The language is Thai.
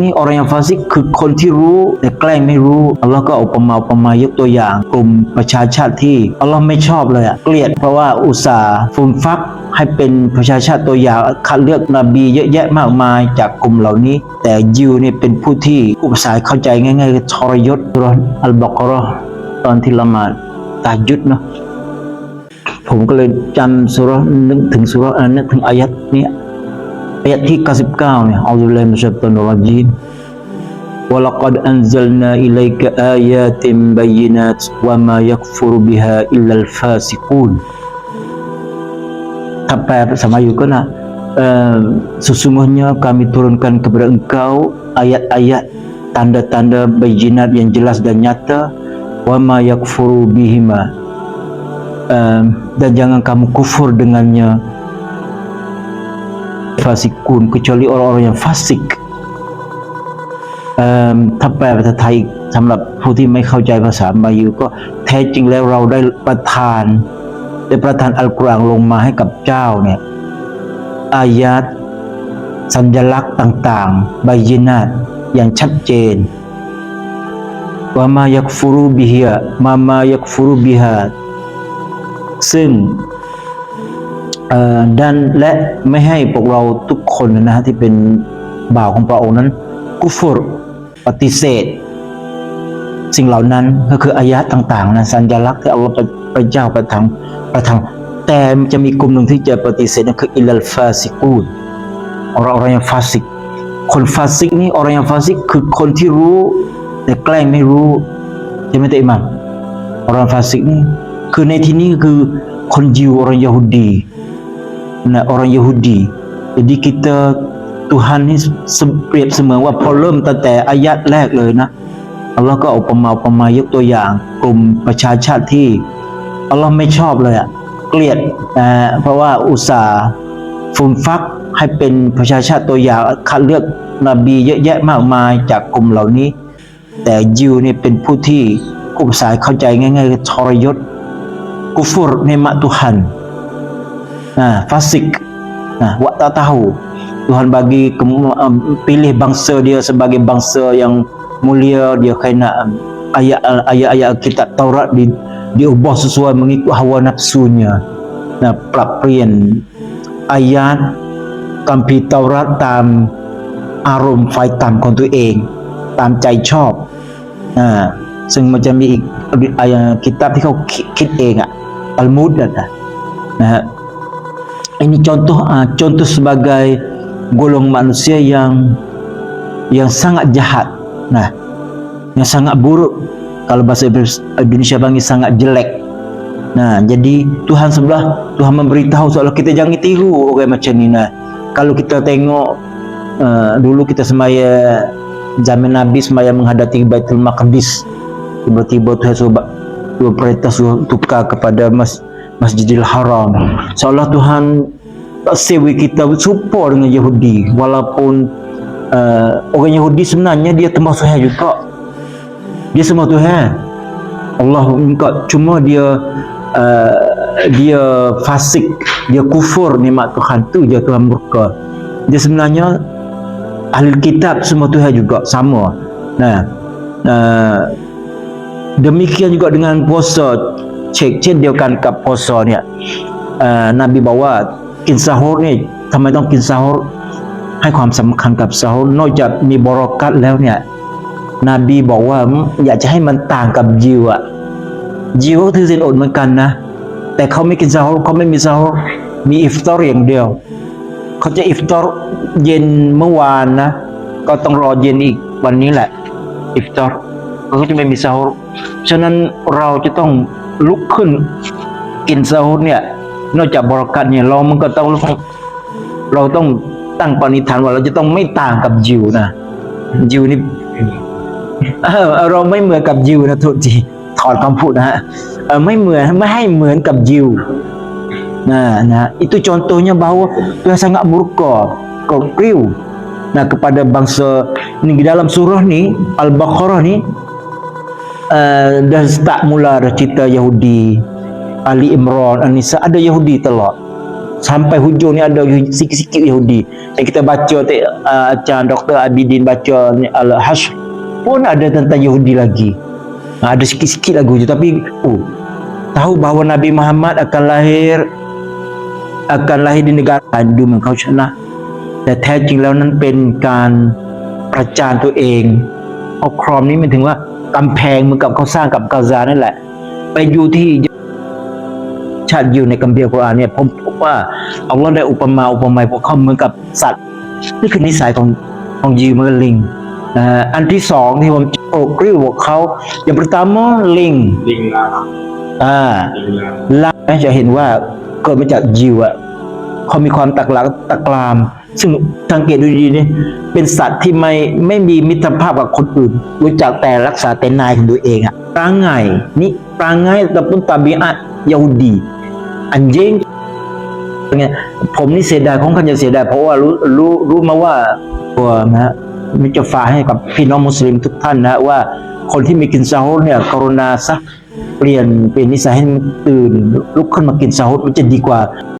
นี่อ orang yang fasik คือคนที่รู้แต่แกล้งไม่รู้อัลลอฮ์ก็เอาอุปมาอุปมายกตัวอย่างกลุ่มประชาชาติที่อัลลอฮ์ไม่ชอบเลยอะเกลียดเพราะว่าอุตสาห์ฟุ่มฟักให้เป็นประชาชาติตัวอย่างคัดเลือกนบีเยอะแยะมากมายจากกลุ่มเหล่านี้ แต่ยิวเนี่ยเป็นผู้ที่อุปสายเข้าใจง่ายๆคือทรยศราะห์อัลบากราะห์ตอนที่ละหมาดตาจุดเนาะผมก็เลยจำสุรนึกถึงสุราะห์อ่านึกถึงอายัดเนี้ ayat hikasib ni auzubillahi minasyaitonir rajim walaqad anzalna ilayka ayatin bayyinat wa ma yakfuru biha illa alfasiqun apa sama you kena uh, sesungguhnya kami turunkan kepada engkau ayat-ayat tanda-tanda bayyinat yang jelas dan nyata wa ma yakfuru bihima uh, dan jangan kamu kufur dengannya fasikun kecuali orang-orang yang fasik ถ้าแปลภาษาไทยสำหรับผู้ที่ไม่เข้าใจภาษามายูก็แท้จริงแล้วเราได้ประทานได้ประทานอัลกุรอานลงมาให้กับเจ้าเนี่ยอายาตสัญลักษณ์ต่างๆ ใบยินาตอย่างชัดเจนว่ามายักฟูรุบิฮะมามายักฟูรุบิฮาซึ่ง ดันและไม่ให้พวกเราทุกคนนะฮะที่เป็นบ่าวของพระองค์นั้น กุฟรปฏิเสธ สิ่งเหล่านั้นก็คืออายะต่างๆนะสัญลักษณ์ที่อัลลอฮฺพระเจ้าประทานประทานแต่จะมีกลุ่มหนึ่งที่จะปฏิเสธนั่นคืออิลลฟาซิกูน orang-orang yang fasik คนฟาซิกนี่ orang yang fasik คือคนที่รู้ แต่แกล้งไม่รู้ใช่ไหมเตอิมาน orang fasik นี่คือในที่นี้คือคนยิว orang Yahudi nah orang Yahudi jadi kita Tuhan นี่เปรียบเสมือนว่าพอเริ่มตั้งแต่อายัดแรกเลยนะอัลลอฮ์ก็เอาอุปมาอุปมายกตัวอย่าง กลุ่มประชาชาติที่อัลลอฮ์ไม่ชอบเลยอะเกลียดนะเพราะว่าอุตส่าห์ฟุ่มฟักให้เป็นประชาชาติตัวอย่างคัดเลือกนบีเยอะแยะมากมายจากกลุ่มเหล่านี้ แต่ยิวเนี่ยเป็นผู้ที่อุปสายเข้าใจง่ายๆคือทรยศกุฟรในมะตุฮัน อ่าฟาสิกนะวะตาตาหู Tuhan bagi kemu- um, pilih bangsa dia sebagai bangsa yang mulia dia kena um, ayat ayat-ayat kitab Taurat di diubah sesuai mengikut hawa nafsunya นะปรับเปลี่ยนอายะห์คัมภีร์เตารัตตามอารมณ์ไฟต่ำของตัวเอง ตามใจชอบอ่าซึ่งมันจะมีอีกอายะห์คิดตับที่เขาคิดคิดเองอะอัลมุดนะนะฮะ ini contoh ah, contoh sebagai golong manusia yang yang sangat jahat. Nah yang sangat buruk. Kalau bahasa Indonesia panggil sangat jelek. Nah jadi Tuhan sebelah Tuhan memberitahu soal kita jangan tiru orang macam ni. Nah kalau kita tengok uh, dulu kita semaya zaman Nabi semaya menghadapi Baitul Maqdis tiba-tiba Tuhan suruh perintah suruh tukar kepada mas, Masjidil Haram. Seolah Tuhan sewa kita serupa dengan Yahudi. Walaupun uh, orang Yahudi sebenarnya dia termasuk Tuhan juga. Dia semua Tuhan Allah engkau cuma dia uh, dia fasik dia kufur nikmat Tuhan tu je Tuhan murka. Dia sebenarnya ahli kitab semua Tuhan juga sama. Nah uh, demikian juga dengan puasa cek cek dia kan kat puasa ni uh, Nabi bawa กินซาฮูรนี่ทำไมต้องกินซาฮูรให้ความสำคัญกับซาฮูรนอกจากมีบรอกัตแล้วเนี่ยนบีบอกว่าอยากจะให้มันต่างกับยิวอะยิวก็ถือศีลอดเหมือนกันนะ แต่เขาไม่กินซาฮูรเขาไม่มีซาฮูรมีอิฟตอร์อย่างเดียว เขาจะอิฟตอร์เย็นเมื่อวานนะ ก็ต้องรอเย็นอีกวันนี้แหละ อิฟตอร์เขาจะไม่มีซาฮูรฉะนั้นเราจะต้อง ลุกขึ้น กินซาฮูรเนี่ย นอกจากบรอกัตเนี่ยเรามันก็ต้องเราต้องตั้งปณิธานว่าเราจะต้องไม่ต่างกับยิวนะยิวนี่เออเราไม่เหมือนกับยิวนะทุกทีถอดคำพูดนะฮะไม่เหมือนไม่ให้เหมือนกับยิว Nah, nah itu contohnya bahwa Tuhan sangat murka, konkril. Nah kepada bangsa ini di dalam surah ni Al-Baqarah ni uh, dah start mula dah cerita Yahudi Ali Imran An-Nisa ada Yahudi telak sampai hujung ni ada sikit-sikit Yahudi yang kita baca tu uh, Ajar Dr. Abidin baca ni, Al-Hashr pun ada tentang Yahudi lagi Ha, ada sikit-sikit lagu je tapi oh, tahu bahawa Nabi Muhammad akan lahir akan lahir di negara ดูเหมือนเขาชนะ แต่แท้จริงแล้วนั้นเป็นการประจานตัวเองเอาครอมนี้มันถึงว่า กำแพงเหมือนกับเขาสร้างกับกาซานั่นแหละ ไปอยู่ที่ชาติอยู่ในกัมเบียกุรอานเนี่ยผมพบว่าอัลลอฮ์ได้อุปมาอุปไมยพวกเขาเหมือนกับสัตว์ นี่คือนิสัยของของยิวเหมือนกับลิงนะฮะอันที่สองที่ผมโอกริ้วพวกเขาอย่างประตามอลิงลิงลาอ่าลิงลาล่าจะเห็นว่าเกิดมาจากยิวอะเขามีความตักหลักตะกราม ซึ่งสังเกตดูดีๆนี่ยเป็นสัตว์ที่ไม่ไม่มีมิตรภาพกับคนอื่น รู้จักแต่รักษาแต่นายของตัวเองอะปรางไงนี่ปรางไงแต่ปุนตาบีอะยาฮูดี อันเย่งไงผมนี่เสียดายของขันจะเสียดายเพราะว่ารู้รู้รู้มาว่าตัวนะฮะมิจะฝากให้กับพี่น้องมุสลิมทุกท่านนะว่าคนที่มีกินซาฮุดเนี่ยกรุณาซะเปลี่ยนเปลี่ยนนิสัยให้มันตื่นลุกขึ้นมากินซาฮุดมันจะดีกว่า